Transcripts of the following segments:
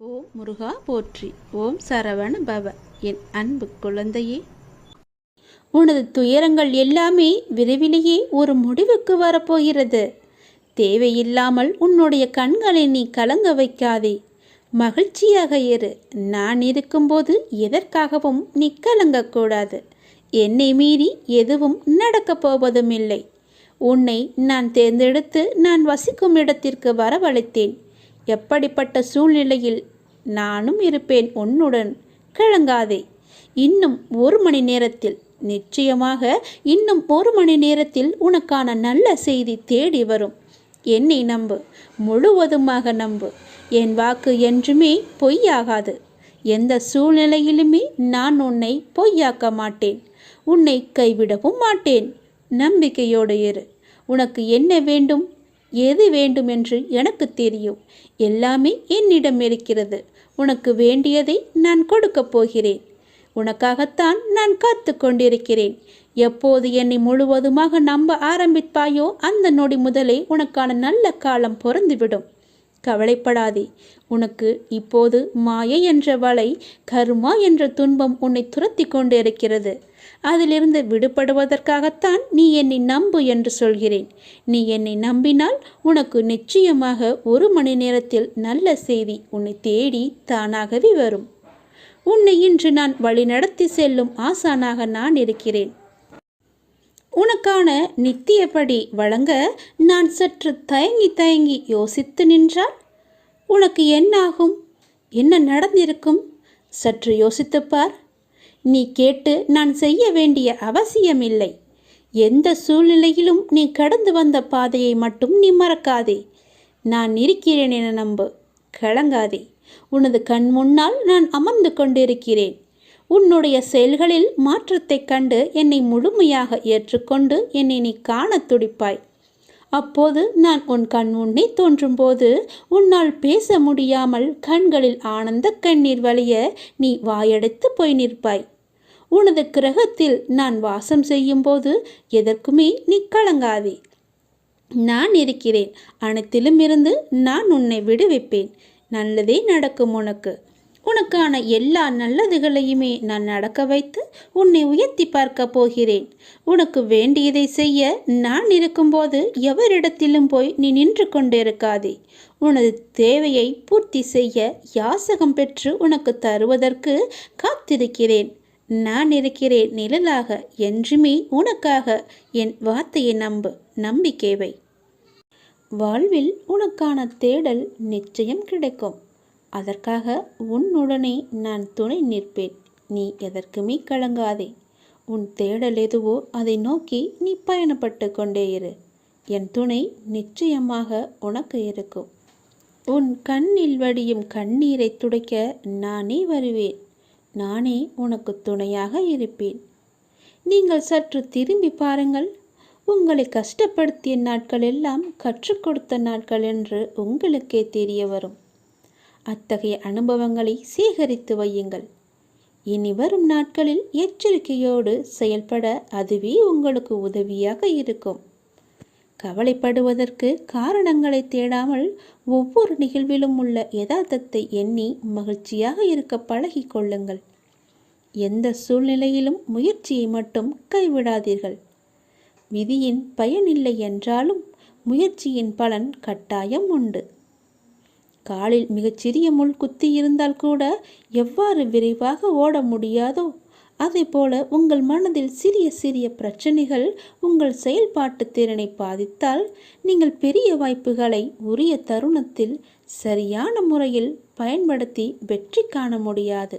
ஓம் முருகா போற்றி. ஓம் சரவண பவ. என் அன்பு குழந்தையே. உனது துயரங்கள் எல்லாமே விரைவிலேயே ஒரு முடிவுக்கு வரப்போகிறது. தேவையில்லாமல் உன்னுடைய கண்களை நீ கலங்க வைக்காதே. மகிழ்ச்சியாக இரு. நான் இருக்கும்போது எதற்காகவும் நீ கலங்கக்கூடாது என்னை மீறி எதுவும் நடக்கப் போவதும் இல்லை உன்னை நான் தேர்ந்தெடுத்து நான் வசிக்கும் இடத்திற்கு வரவழைத்தேன். எப்படிப்பட்ட சூழ்நிலையில் நானும் இருப்பேன் உன்னுடன்? கிழங்காதே. இன்னும் ஒரு மணி நேரத்தில் நிச்சயமாக இன்னும் ஒரு மணி நேரத்தில் உனக்கான நல்ல செய்தி தேடி வரும். என்னை நம்பு. முழுவதுமாக நம்பு. என் வாக்கு என்றுமே பொய்யாகாது. எந்த சூழ்நிலையிலுமே நான் உன்னை பொய்யாக்க மாட்டேன். உன்னை கைவிடவும் மாட்டேன். நம்பிக்கையோடு இரு. உனக்கு என்ன வேண்டும்? எது வேண்டுமென்று எனக்கு தெரியும். எல்லாமே என்னிடம் இருக்கிறது. உனக்கு வேண்டியதை நான் கொடுக்கப் போகிறேன். உனக்காகத்தான் நான் காத்து கொண்டிருக்கிறேன். எப்போது என்னை முழுவதுமாக நம்ப ஆரம்பிப்பாயோ அந்த நொடி முதலே உனக்கான நல்ல காலம் பொருந்துவிடும் கவலைப்படாதே. உனக்கு இப்போது மாயை என்ற வலை கருமா என்ற துன்பம் உன்னை துரத்தி கொண்டு இருக்கிறது அதிலிருந்து விடுபடுவதற்காகத்தான் நீ என்னை நம்பு என்று சொல்கிறேன். நீ என்னை நம்பினால் உனக்கு நிச்சயமாக ஒரு மணி நேரத்தில் நல்ல செய்தி உன்னை தேடி தானாகவே வரும். உன்னை இன்று நான் வழிநடத்தி செல்லும் ஆசானாக நான் இருக்கிறேன். உனக்கான நித்தியப்படி வழங்க நான் சற்று தயங்கி தயங்கி யோசித்து நின்றால் உனக்கு என்னாகும்? என்ன நடந்திருக்கும்? சற்று யோசித்துப்பார் பார். நீ கேட்டு நான் செய்ய வேண்டிய அவசியமில்லை. எந்த சூழ்நிலையிலும் நீ கடந்து வந்த பாதையை மட்டும் நீ மறக்காதே. நான் இருக்கிறேன் என நம்பு. கலங்காதே. உனது கண் முன்னால் நான் அமர்ந்து கொண்டிருக்கிறேன். உன்னுடைய செயல்களில் மாற்றத்தைக் கண்டு என்னை முழுமையாக ஏற்றுக்கொண்டு என்னை நீ காணத் துடிப்பாய். அப்போது நான் உன் கண் முன்னே தோன்றும்போது உன்னால் பேச முடியாமல் கண்களில் ஆனந்த கண்ணீர் வழிய நீ வாயடைத்து போய் நிற்பாய். உனது கிரகத்தில் நான் வாசம் செய்யும்போது எதற்குமே நீ கலங்காதே. நான் இருக்கிறேன். அனைத்திலும் இருந்து நான் உன்னை விடுவிப்பேன். நல்லதே நடக்கும் உனக்கு. உனக்கான எல்லா நல்லதுகளையுமே நான் நடக்க வைத்து உன்னை உயர்த்தி பார்க்க போகிறேன். உனக்கு வேண்டியதை செய்ய நான் இருக்கும்போது எவரிடத்திலும் போய் நீ நின்று கொண்டிருக்காதே. உனது தேவையை பூர்த்தி செய்ய யாசகம் பெற்று உனக்கு தருவதற்கு காத்திருக்கிறேன். நான் இருக்கிறேன் நிழலாக என்றுமே உனக்காக என் வார்த்தையை நம்பு நம்பிக்கைவை வாழ்வில் உனக்கான தேடல் நிச்சயம் கிடைக்கும். அதற்காக உன்னுடனே நான் துணை நிற்பேன். நீ எதற்குமே கலங்காதே. உன் தேடல் எதுவோ அதை நோக்கி நீ பயணப்பட்டு கொண்டே இரு. என் துணை நிச்சயமாக உனக்கு இருக்கும். உன் கண்ணில் வடியும் கண்ணீரை துடைக்க நானே வருவேன். நானே உனக்கு துணையாக இருப்பேன். நீங்கள் சற்று திரும்பி பாருங்கள். உங்களை கஷ்டப்படுத்திய நாட்கள் எல்லாம் கற்றுக் கொடுத்த நாட்கள் என்று உங்களுக்கே தெரிய வரும். அத்தகைய அனுபவங்களை சேகரித்து வையுங்கள். இனி வரும் நாட்களில் எச்சரிக்கையோடு செயல்பட அதுவே உங்களுக்கு உதவியாக இருக்கும். கவலைப்படுவதற்கு காரணங்களை தேடாமல் ஒவ்வொரு நிகழ்விலும் உள்ள யதார்த்தத்தை எண்ணி மகிழ்ச்சியாக இருக்க பழகி கொள்ளுங்கள். எந்த சூழ்நிலையிலும் முயற்சியை மட்டும் கைவிடாதீர்கள். விதியின் பயனில்லை என்றாலும் முயற்சியின் பலன் கட்டாயம் உண்டு. காலில் மிகச்சிறிய முள் குத்தி இருந்தால் கூட எவ்வாறு விரைவாக ஓட முடியாதோ அதே போல உங்கள் மனதில் சிறிய சிறிய பிரச்சனைகள் உங்கள் செயல்பாட்டு திறனை பாதித்தால் நீங்கள் பெரிய வாய்ப்புகளை உரிய தருணத்தில் சரியான முறையில் பயன்படுத்தி வெற்றி காண முடியாது.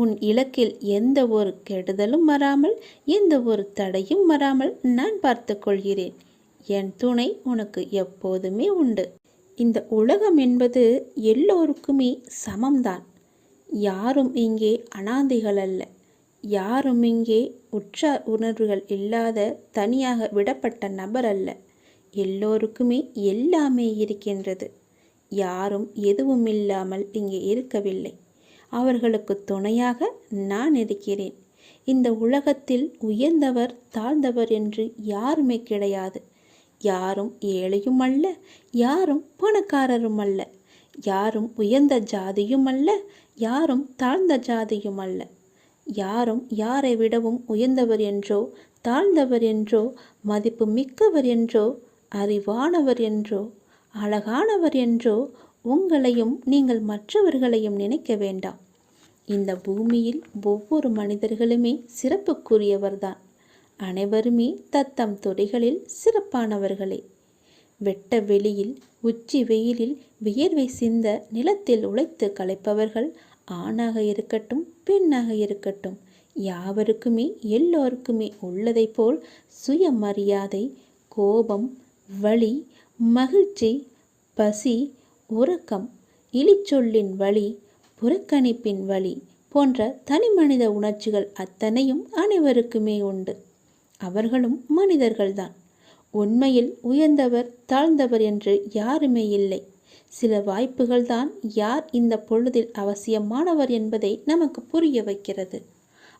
உன் இலக்கில் எந்த ஒரு கெடுதலும் வராமல் எந்த ஒரு தடையும் வராமல் நான் பார்த்து கொள்கிறேன். என் துணை உனக்கு எப்போதுமே உண்டு. இந்த உலகம் என்பது எல்லோருக்குமே சமம்தான். யாரும் இங்கே அனாதைகள் அல்ல. யாரும் இங்கே உற்றார் உணர்வுகள் இல்லாத தனியாக விடப்பட்ட நபர் அல்ல. எல்லோருக்குமே எல்லாமே இருக்கின்றது. யாரும் எதுவும் இல்லாமல் இங்கே இருக்கவில்லை. அவர்களுக்கு துணையாக நான் இருக்கிறேன். இந்த உலகத்தில் உயர்ந்தவர் தாழ்ந்தவர் என்று யாருமே கிடையாது. யாரும் ஏழையும் அல்ல யாரும் பணக்காரரும் அல்ல யாரும் உயர்ந்த ஜாதியும் அல்ல யாரும் தாழ்ந்த ஜாதியும் அல்ல. யாரும் யாரை விடவும் உயர்ந்தவர் என்றோ தாழ்ந்தவர் என்றோ மதிப்பு மிக்கவர் என்றோ அறிவானவர் என்றோ அழகானவர் என்றோ உங்களையும் நீங்கள் மற்றவர்களையும் நினைக்க வேண்டாம். இந்த பூமியில் ஒவ்வொரு மனிதர்களுமே சிறப்புக்குரியவர்தான். அனைவருமே தத்தம் துறைகளில் சிறப்பானவர்களே. வெட்ட வெளியில் உச்சி வெயிலில் வியர்வை சிந்த நிலத்தில் உழைத்து களைப்பவர்கள் ஆணாக இருக்கட்டும் பெண்ணாக இருக்கட்டும் யாவருக்குமே எல்லோருக்குமே உள்ளதைப் போல் சுயமரியாதை கோபம் வலி மகிழ்ச்சி பசி உறக்கம் இழிச்சொல்லின் வழி புறக்கணிப்பின் வழி போன்ற தனிமனித உணர்ச்சிகள் அத்தனையும் அனைவருக்குமே உண்டு. அவர்களும் மனிதர்கள்தான். உண்மையில் உயர்ந்தவர் தாழ்ந்தவர் என்று யாருமே இல்லை. சில வாய்ப்புகள்தான் யார் இந்த பொழுதில் அவசியமானவர் என்பதை நமக்கு புரிய வைக்கிறது.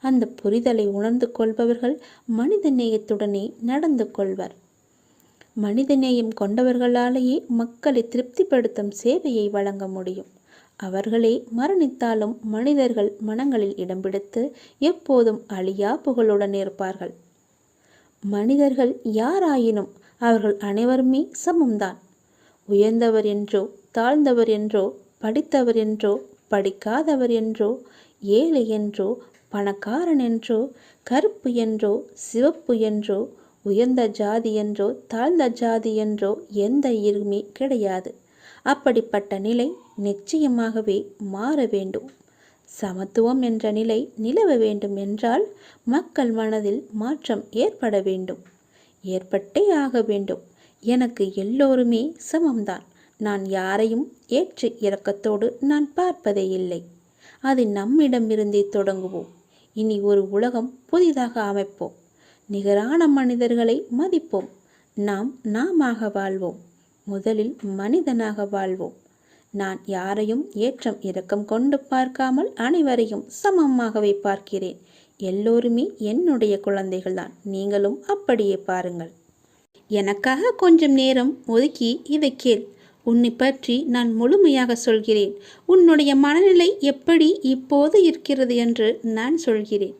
அந்த புரிதலை உணர்ந்து கொள்பவர்கள் மனித நேயத்துடனே நடந்து கொள்வர். மனிதநேயம் கொண்டவர்களாலேயே மக்களை திருப்திப்படுத்தும் சேவையை வழங்க முடியும். அவர்களே மரணித்தாலும் மனிதர்கள் மனங்களில் இடம் பிடித்து எப்போதும் அழியா புகழுடன் இருப்பார்கள். மனிதர்கள் யாராயினும் அவர்கள் அனைவருமே சமம்தான். உயர்ந்தவர் என்றோ தாழ்ந்தவர் என்றோ படித்தவர் என்றோ படிக்காதவர் என்றோ ஏழை என்றோ பணக்காரன் என்றோ கருப்பு என்றோ சிவப்பு என்றோ உயர்ந்த ஜாதி என்றோ தாழ்ந்த ஜாதி என்றோ எந்த இருமே கிடையாது. அப்படிப்பட்ட நிலை நிச்சயமாகவே மாற வேண்டும். சமத்துவம் என்ற நிலை நிலவ வேண்டும் என்றால் மக்கள் மனதில் மாற்றம் ஏற்பட வேண்டும். ஏற்பட்டே ஆக வேண்டும். எனக்கு எல்லோருமே சமம்தான். நான் யாரையும் ஏற்று இறக்கத்தோடு நான் பார்ப்பதே இல்லை. அது நம்மிடமிருந்தே தொடங்குவோம். இனி ஒரு உலகம் புதிதாக அமைப்போம். நிகரான மனிதர்களை மதிப்போம். நாம் நாமாக வாழ்வோம். முதலில் மனிதனாக வாழ்வோம். நான் யாரையும் ஏற்றம் இரக்கம் கொண்டு பார்க்காமல் அனைவரையும் சமமாகவே பார்க்கிறேன். எல்லோருமே என்னுடைய குழந்தைகள்தான். நீங்களும் அப்படியே பாருங்கள். எனக்காக கொஞ்சம் நேரம் ஒதுக்கி இதை கேள். உன்னை பற்றி நான் முழுமையாக சொல்கிறேன். உன்னுடைய மனநிலை எப்படி இப்போது இருக்கிறது என்று நான் சொல்கிறேன்.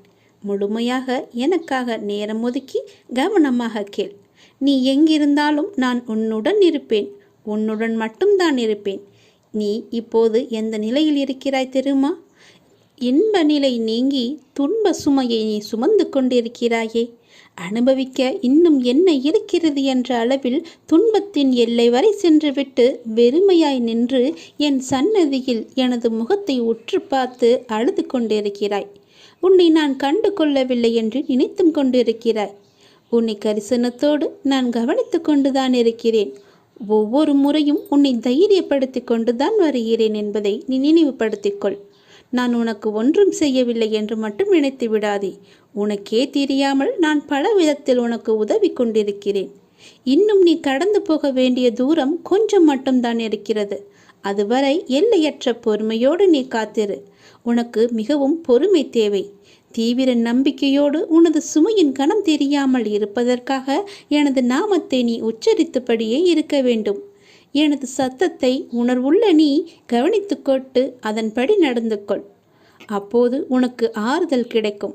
முழுமையாக எனக்காக நேரம் ஒதுக்கி கவனமாக கேள். நீ எங்கிருந்தாலும் நான் உன்னுடன் இருப்பேன். உன்னுடன் மட்டும்தான் இருப்பேன். நீ இப்போது எந்த நிலையில் இருக்கிறாய் தெரியுமா? இன்ப நிலை நீங்கி துன்ப சுமையை நீ சுமந்து கொண்டிருக்கிறாயே. அனுபவிக்க இன்னும் என்ன இருக்கிறது என்ற அளவில் துன்பத்தின் எல்லை வரை சென்றுவிட்டு வெறுமையாய் நின்று என் சன்னதியில் எனது முகத்தை உற்று பார்த்து அழுது கொண்டிருக்கிறாய். உன்னை நான் கண்டு கொள்ளவில்லை என்று நினைத்தும் கொண்டிருக்கிறாய். உன்னை கரிசனத்தோடு நான் கவனித்து கொண்டுதான் இருக்கிறேன். ஒவ்வொரு முறையும் உன்னை தைரியப்படுத்தி கொண்டுதான் வருகிறேன் என்பதை நீ நினைவுபடுத்திக்கொள். நான் உனக்கு ஒன்றும் செய்யவில்லை என்று மட்டும் நினைத்து விடாதே. உனக்கே தெரியாமல் நான் பல விதத்தில் உனக்கு உதவி கொண்டிருக்கிறேன். இன்னும் நீ கடந்து போக வேண்டிய தூரம் கொஞ்சம் மட்டும்தான் இருக்கிறது. அதுவரை எல்லையற்ற பொறுமையோடு நீ காத்திரு. உனக்கு மிகவும் பொறுமை தேவை. தீவிர நம்பிக்கையோடு உனது சுமையின் கணம் தெரியாமல் இருப்பதற்காக எனது நாமத்தை நீ உச்சரித்தபடியே இருக்க வேண்டும். எனது சத்தத்தை உணர்வுள்ள நீ கவனித்துக்கொட்டு அதன்படி நடந்து கொள் அப்போது உனக்கு ஆறுதல் கிடைக்கும்.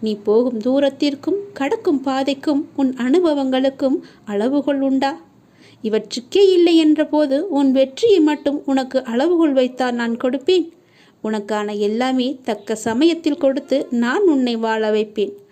நீ போகும் தூரத்திற்கும் கடக்கும் பாதைக்கும் உன் அனுபவங்களுக்கும் அளவுகள் உண்டா? இவற்றுக்கே இல்லை என்றபோது உன் வெற்றியை மட்டும் உனக்கு அளவுகள் வைத்தால் நான் கொடுப்பேன். உனக்கான எல்லாமே தக்க சமயத்தில் கொடுத்து நான் உன்னை வாழ வைப்பேன்.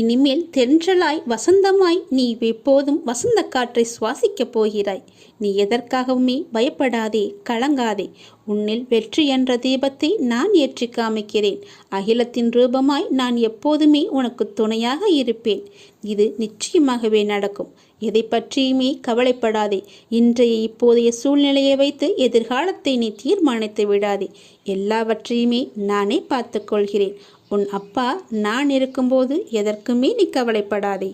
இனிமேல் தென்றலாய் வசந்தமாய் நீ எப்போதும் வசந்த காற்றை சுவாசிக்கப் போகிறாய். நீ எதற்காகவுமே பயப்படாதே கலங்காதே. உன்னில் வெற்றி என்ற தீபத்தை நான் ஏற்றி காமிக்கிறேன். அகிலத்தின் ரூபமாய் நான் எப்போதுமே உனக்கு துணையாக இருப்பேன். இது நிச்சயமாகவே நடக்கும். எதை பற்றியுமே கவலைப்படாதே. இன்றைய இப்போதைய சூழ்நிலையை வைத்து எதிர்காலத்தை நீ தீர்மானித்து விடாதே. எல்லாவற்றையுமே நானே பார்த்துக்கொள்கிறேன் உன் அப்பா நான் இருக்கும்போது எதற்குமே நீ கவலைப்படாதே.